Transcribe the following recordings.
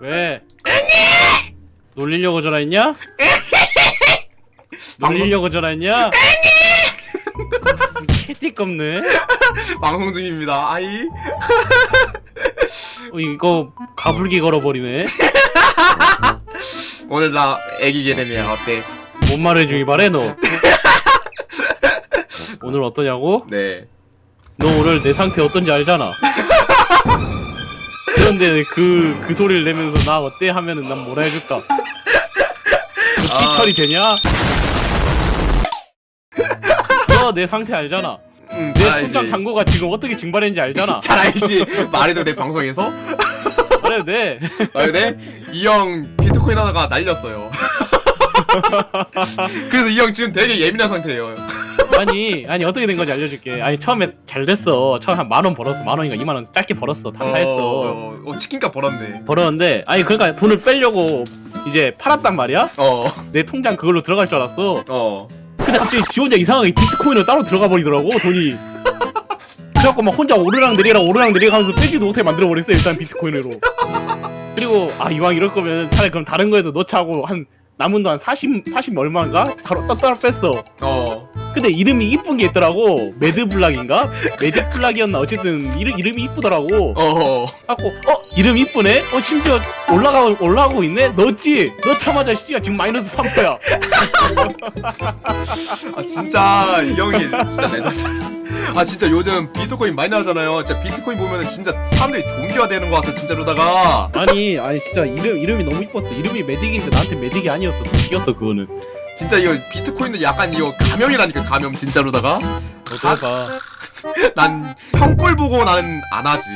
왜? 놀리려고 전화했냐? 놀리려고 전화했냐? 캐티 껍네. 방송 중입니다. 아이. 어, 이거 가불기 걸어버리네. 오늘 나 애기 개념이야. 어때? 뭔 말해주기 바래 너. 오늘 어떠냐고? 네. 너 오늘 내 상태 어떤지 알잖아. 그런데 그, 그 소리를 내면서 나 어때 하면은 난 뭐라 해줄까? 너 아. 삐처리 되냐? 너 내 상태 알잖아. 음, 내잘 통장 알지. 잔고가 지금 어떻게 증발했는지 알잖아. 잘 알지. 말해도 내 방송에서. 그래, 네. 아 근데 이 형 비트코인 하다가 날렸어요. 그래서 이 형 지금 되게 예민한 상태예요. 아니, 아니, 어떻게 된 건지 알려줄게. 아니, 처음에 잘 됐어. 처음에 한만 원 벌었어. 만 원인가 이만 원 짧게 벌었어. 다 사했어. 어, 어, 치킨값 벌었네. 벌었는데, 아니, 그러니까 돈을 빼려고 이제 팔았단 말이야? 어, 내 통장 그걸로 들어갈 줄 알았어. 어. 근데 갑자기 지 혼자 이상하게 비트코인으로 따로 들어가 버리더라고, 돈이. 그래갖고 막 혼자 오르락 내리락 오르락 내리락 하면서 빼지도 못하게 만들어 버렸어, 일단 비트코인으로. 그리고, 아, 이왕 이럴 거면 차라리 그럼 다른 거에도 넣자고 한, 남은 돈 한 40, 40 얼마인가? 따로, 따로 뺐어. 어. 근데 이름이 이쁜 게 있더라고. 매드블락인가? 매드블락이었나? 어쨌든 이름, 이름이 이쁘더라고. 어. 갖고 어 이름 이쁘네? 어 심지어 올라가 올라가고 있네? 넣었지? 넣자마자 씨가 지금 마이너스 3%야. 아 진짜 이 형이 진짜 레전드. 아 진짜 요즘 비트코인 많이 나잖아요. 진짜 비트코인 보면은 진짜 사람들이 좀비화 되는 것 같아 진짜로다가. 아니 아니 진짜 이름 이름이 너무 이뻤어. 이름이 매딕인데 나한테 매딕이 아니었어. 이겼어 그거는. 진짜 이거 비트코인은 약간 이거 감염이라니까 감염 진짜로다가. 너도 해봐. 난 형꼴 보고 나는 안 하지.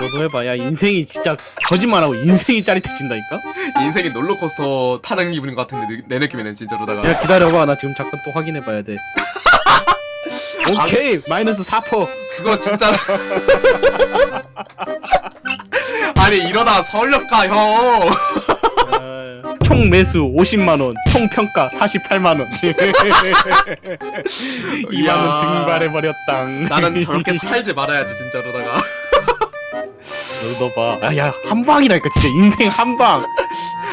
너도 해봐. 야 인생이 진짜 거짓말하고 인생이 짜릿해진다니까. 인생이 롤러코스터 타는 기분인 것 같은데 내, 내 느낌에는 진짜로다가. 야 기다려봐. 나 지금 잠깐 또 확인해봐야 돼. 오케이 마이너스 4%. 그거 진짜. 아니 이러다 서울역가 형. 어, 총 매수 50만 원, 총 평가 48만 원. 2만 원 증발해 버렸당. 나는 저렇게 살지 말아야지 진짜로다가. 너도 봐. 아, 야, 한 방이라니까, 진짜. 인생 한 방.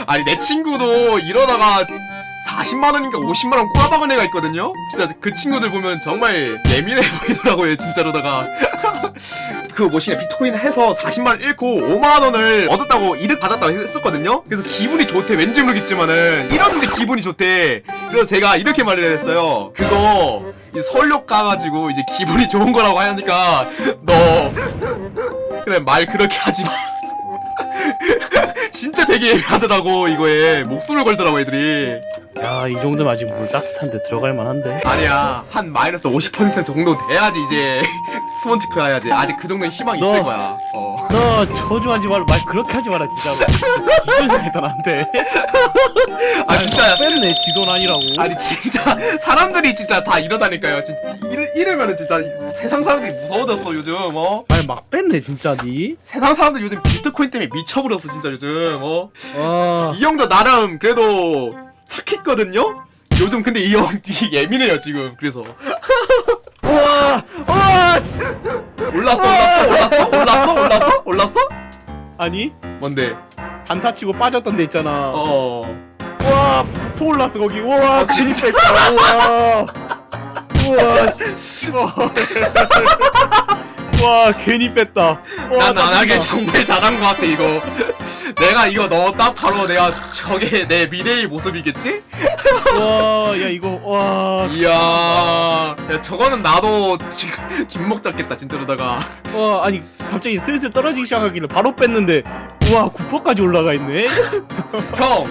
아니 내 친구도 이러다가 40만 원인가 50만 원 꼬아박은 애가 있거든요. 진짜 그 친구들 보면 정말 예민해 보이더라고요 진짜로다가. 그 뭐시냐 비트코인 해서 40만 원 잃고 5만 원을 얻었다고 이득 받았다고 했었거든요. 그래서 기분이 좋대 왠지 모르겠지만은 이러는데 기분이 좋대. 그래서 제가 이렇게 말을 했어요. 그거 이 서울역 가가지고 이제 기분이 좋은 거라고 하니까 너 그래 말 그렇게 하지 마. 진짜 되게 예민하더라고 이거에 목숨을 걸더라고 애들이 야, 이 정도면 아직 물 따뜻한데 들어갈 만한데. 아니야 한 마이너스 50% 정도 돼야지 이제 수원 체크 해야지 아직 그 정도의 희망이 있을 너- 거야 어. 너 저주하지 마라. 말 그렇게 하지 마라, 진짜로. 소리 해도 안 돼. 아 진짜 뺐네, 지돈 아니라고. 아니 진짜 사람들이 진짜 다 이러다니까요 진짜 이러, 이러면은 진짜 세상 사람들이 무서워졌어 요즘 어 아니, 막 뺐네, 진짜, 니. 세상 사람들 요즘 비트코인 때문에 미쳐버렸어 진짜 요즘 어 와. 이 형도 나름 그래도 착했거든요 요즘 근데 이 형 예민해요 지금 그래서 우와! 우와! 올랐어 올랐어 올랐어 올랐어 올랐어 올랐어 아니, 뭔데 단타 치고 빠졌던 데 있잖아. 어 우와! 부포 올랐어, 거기. 우와! 아, 진짜? 진짜. 우와! 우와! 우와! 와, 괜히 뺐다. 와, 난안 하게 나 정말 잘한 것 같아 이거 내가 이거 너딱 바로 내가 저게 내 미래의 모습이겠지? 와, 야 이거 와, 이야 야 저거는 나도 지금 뒷목 잡겠다 진짜로다가 와 아니 갑자기 슬슬 떨어지기 시작하길래 바로 뺐는데 우와 9%까지 올라가 있네. 형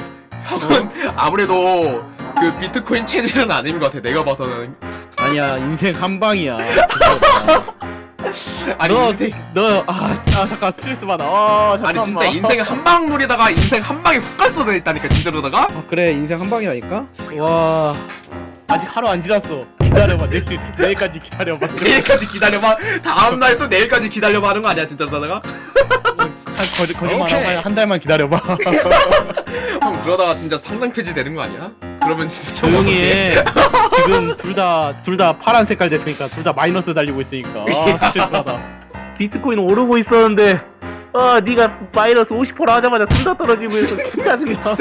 형은 아무래도 그 비트코인 체질은 아닌 것 같아 내가 봐서는 아니야 인생 한 방이야. 아니 너, 인생 너, 아, 아 잠깐 스트레스 받아. 아, 잠깐만. 아니 진짜 인생 한방 놀이다가 인생 한 방에 훅 갈 수도 있다니까 진짜로다가 아, 그래 인생 한 방이라니까. 와, 아직 하루 안 지났어. 기다려봐 내일 내일까지 기다려봐. 내일까지 기다려봐 다음 날 또 내일까지 기다려봐 하는 거 아니야 진짜로다가 한 거짓 거짓말 오케이. 하고 한 달만 기다려봐. 형 그러다가 진짜 상당 폐지 되는 거 아니야? 그러면 진짜 조용히 해. 지금 둘 다 둘 다 파란 색깔 됐으니까 둘 다 마이너스 달리고 있으니까 아 스트레스받아. 비트코인 오르고 있었는데 아 네가 마이너스 50% 하자마자 둘 다 떨어지고 해서 진짜 짜증나.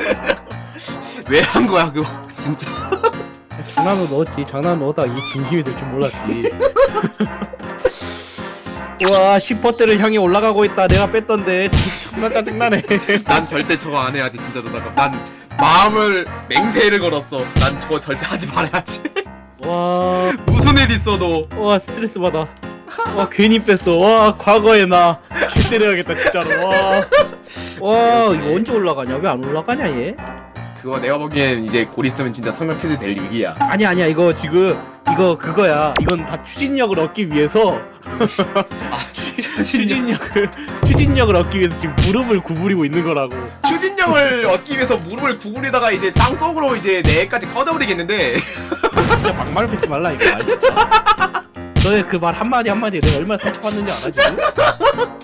왜 한 거야 그거 진짜 장난으로 넣었지. 장난 넣었다 이 진심이 될 줄 몰랐지. 와 10%대를 향해 올라가고 있다. 내가 뺐던데 정말 짜증나네. 난 절대 저거 안 해야지 진짜로다가 난 마음을 맹세를 걸었어 난 저거 절대 하지 말아야지 와, 무슨 일 있어도 와 스트레스 받아. 와 괜히 뺐어. 와 과거에 나개 때려야겠다 진짜로. 와, 와 이거 언제 올라가냐? 왜 안 올라가냐 얘? 그거 내가 보기엔 이제 곧 있으면 진짜 폐지 될 위기야 아니야 아니야 이거 지금 이거 그거야. 이건 다 추진력을 얻기 위해서 아 추진력 추진력을 추진력을 얻기 위해서 지금 무릎을 구부리고 있는 거라고. 추진력을 얻기 위해서 무릎을 구부리다가 이제 땅 속으로 이제 뇌까지 꺼져버리겠는데 진짜 막말 뱉지 말라 이거 아 진짜. 너의 그 말 한마디 한마디에 내가 얼마나 상처받는지 알아 지금?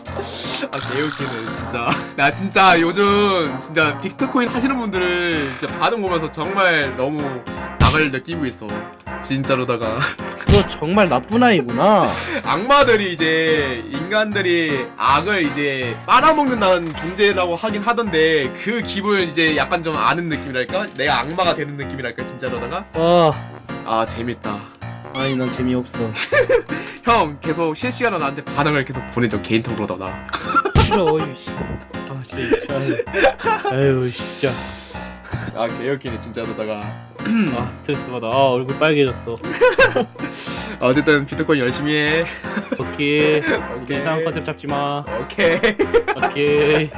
아 개웃기네 진짜. 나 진짜 요즘 진짜 비트코인 하시는 분들을 진짜 반응 보면서 정말 너무 낙을 느끼고 있어. 진짜로다가. 너 정말 나쁜 아이구나. 악마들이 이제 인간들이 악을 이제 빨아먹는다는 존재라고 하긴 하던데 그 기분을 이제 약간 좀 아는 느낌이랄까? 내가 악마가 되는 느낌이랄까 진짜로다가? 와, 아 재밌다. 아니 난 재미없어. 형 계속 실시간으로 나한테 반응을 계속 보내줘 개인톡으로다 나 싫어 이씨. 아 진짜. 아유 진짜. 아 개웃기네 진짜로다가 아 스트레스 받아. 아 얼굴 빨개졌어. 아, 어쨌든 비트코인 열심히 해 오케이. 이제 이상한 컨셉 잡지 마. 오케이 오케이.